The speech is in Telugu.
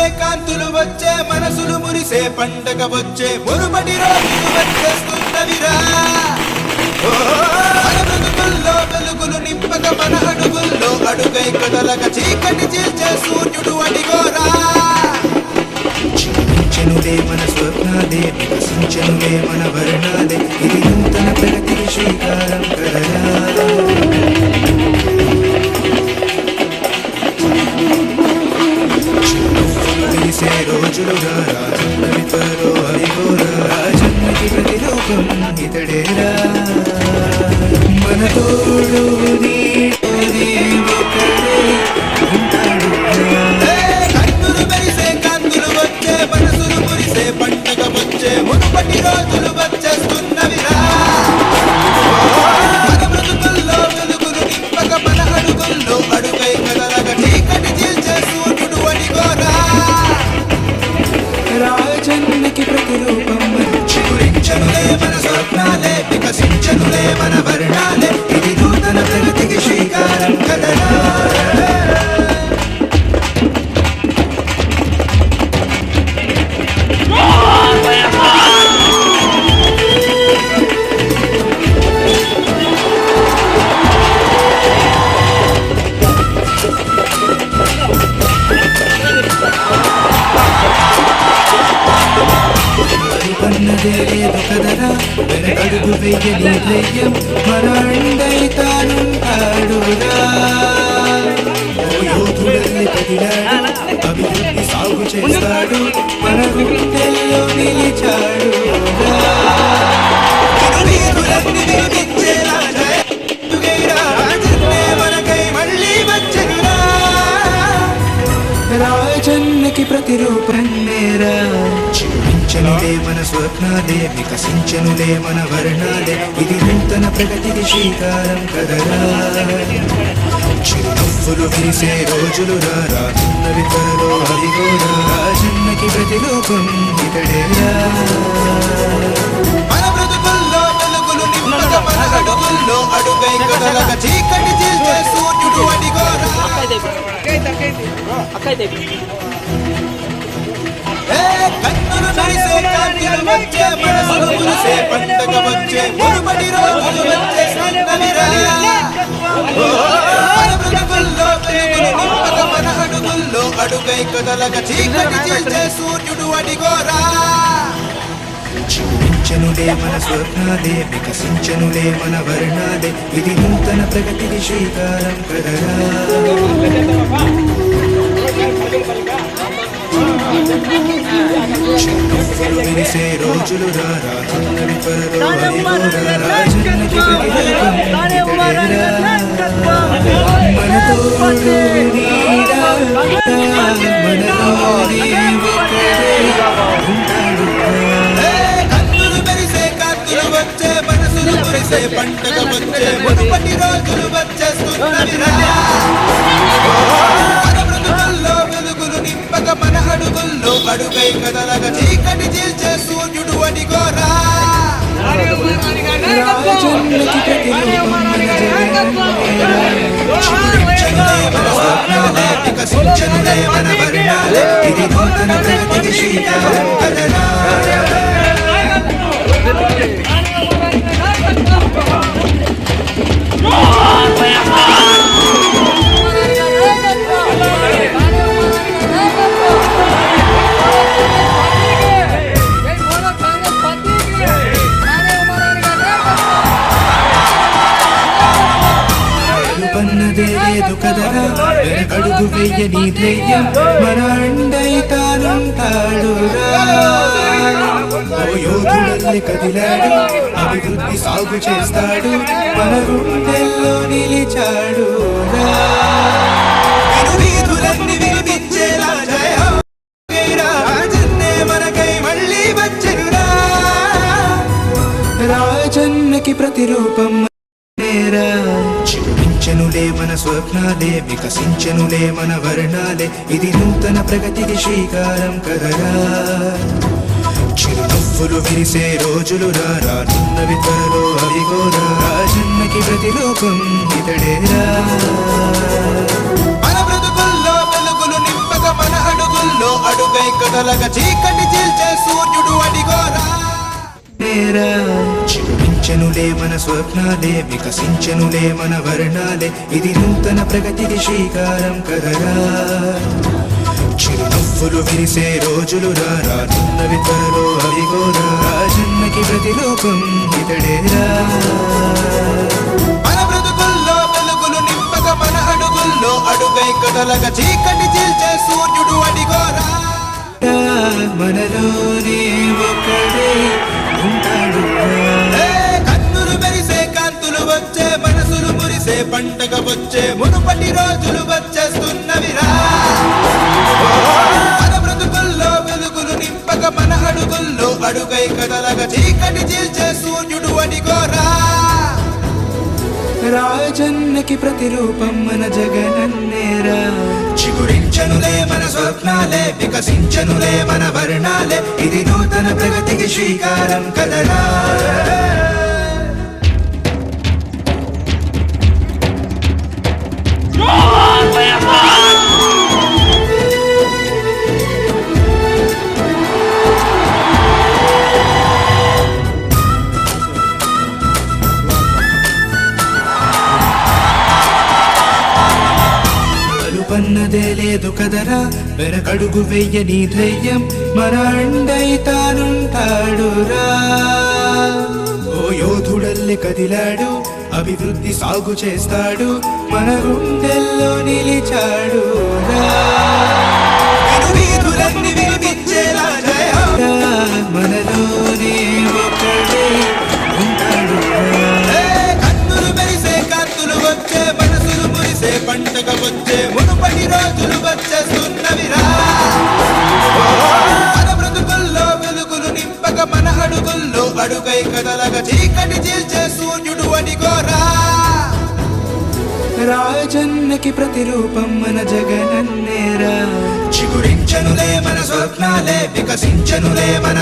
మెరిసే కాంతులు వచ్చే మనసులు మురిసే పండగ వచ్చే మురుపటి రోజులు వచ్చేస్తున్నవిరా బ్రతుకుల్లో వెలుగులు నింపక మన అడుగుల్లో అడుగై కదలక చీకటి చీల్చే సూర్యుడు అడిగోరా. జీవించనులే మన స్వప్నాదే వికసించనులే మన వర్ణాదే ఇది నూతన ఇతడేరా మన తోడు నీడే ఒకడే కన్నులు వచ్చే మనసులు మురిసే పండగ వచ్చే మునుపటి రోజులు పన్నదే లేదు కదరా? వెనకడుగు వెయ్యని ధైర్యం. మన అండై తానుంటాడురా. కదిలాడు అభివృద్ధి సాగు చేస్తాడు. మన గుండెల్లో నిలిచాడు. రాజన్నకి ప్రతిరూపం నేరా. జీవించనులే మన స్వప్నాలే వికసించనులే మన వర్ణాలే. ఇది నూతన ప్రగతికి శ్రీకారం కదరా. చిరునవ్వులు విరిసే రోజులు రానున్నవి త్వరలో అదిగోరా రాజన్నకి ప్రతిరూపం ఇతడేరా మన బ్రతుకుల్లో వెలుగులు నింపక మన అడుగుల్లో అడుగై కదలక చీకటి చీల్చే సూర్యుడు అడిగోరా ఏ కన్నులు మెరిసే కాంతులు వచ్చే మనసులు మురిసే పండగ వచ్చే మునుపటి రోజులు వచ్చే సన్నవిరా బ్రతుకుల్లో వెలుగులు నింపక మన అడుగుల్లో అడుగై కదలక చీకటి చేసే సూర్యుడు అడిగోరా జీవించనులే మన స్వప్నాలే వికసించనులే మన వర్ణాదే ఇది నూతన ప్రగతికి శ్రీకారం కదరా. చిరునవ్వులు విరిసే త్వరలో వచ్చే మనసులు వచ్చే మునుపటి రోజులు వచ్చేస్తున్నవిరా అడుగై చీకటి చీల్చే సూర్యుడు అడిగోరా రాజన్నకి ప్రతిరూపం మన వర్ణాలే ఇది నూతన ప్రగతికి నాకు వెయ్యని ధైర్యం మన అండై తానుంటాడురా యోధుడల్లి కదిలాడు అభివృద్ధి సాగు చేస్తాడు మన గుండెల్లో నిలిచాడు వీరులన్నీ వినిపించేలా జీవించనులే మన స్వప్నాలే వికసించనులే మన వర్ణాలే. ఇది నూతన ప్రగతికి శ్రీకారం కదరా. చిరునవ్వులు విరిసే రోజులు రానున్నవి త్వరలో అవిగోరా రాజన్నకి ప్రతిరూపం ఇతడేరా మన బ్రతుకుల్లో వెలుగులు నింపక మన అడుగుల్లో అడుగై చీకటి చీల్చే సూర్యుడు అడిగోరా. నేరా చిగురించెనులే మన స్వప్నాలే వికసించెనులే మన వర్ణాలే. ఇది నూతన ప్రగతికి శ్రీకారం కదరా. చిరునవ్వులు విరిసే రోజులు రానున్నవి త్వరలో అవిగోరా జన్మకి ప్రతిలోకం ఇతడేరా మన బ్రతుకుల్లో వెలుగులు నింపక మన అడుగుల్లో అడుగై కదలగ చీకటి చీల్చే సూర్యుడు అడిగోరా మనలోనే ఒకడే ఉంటాడు వచ్చే మనసులు మురిసే పంటగ వచ్చే మునుపటి రోజులు వచ్చేస్తున్నవిరా మన బ్రతుకుల్లో వెలుగులు నింపక మన అడుగుల్లో అడుగై కదలగ చీకటి చీల్చే సూర్యుడు అడిగోరా రాజన్నకి ప్రతిరూపం మన జగనన్నేరా చిగురించనులే మన స్వప్నాలే వికసించనులే మన వర్ణాలే ఇది నూతన ప్రగతికి శ్రీకారం కదరా. పన్నదే లేదు కదరా. వెనకడుగు వెయ్యని ధైర్యం మన అండై తానుంటాడురా. ఓ యోధుడల్లి కదిలాడు. అభివృద్ధి సాగు చేస్తాడు. మన గుండెల్లో నిలిచాడు. మనలోనే అడుగై కదలగ చీకటి చీల్చే సూర్యుడు అడిగోరా రాజన్నకి ప్రతిరూపం మన జగనన్నేరా. చిగురించనులే మన స్వప్నాలే వికసించనులే మన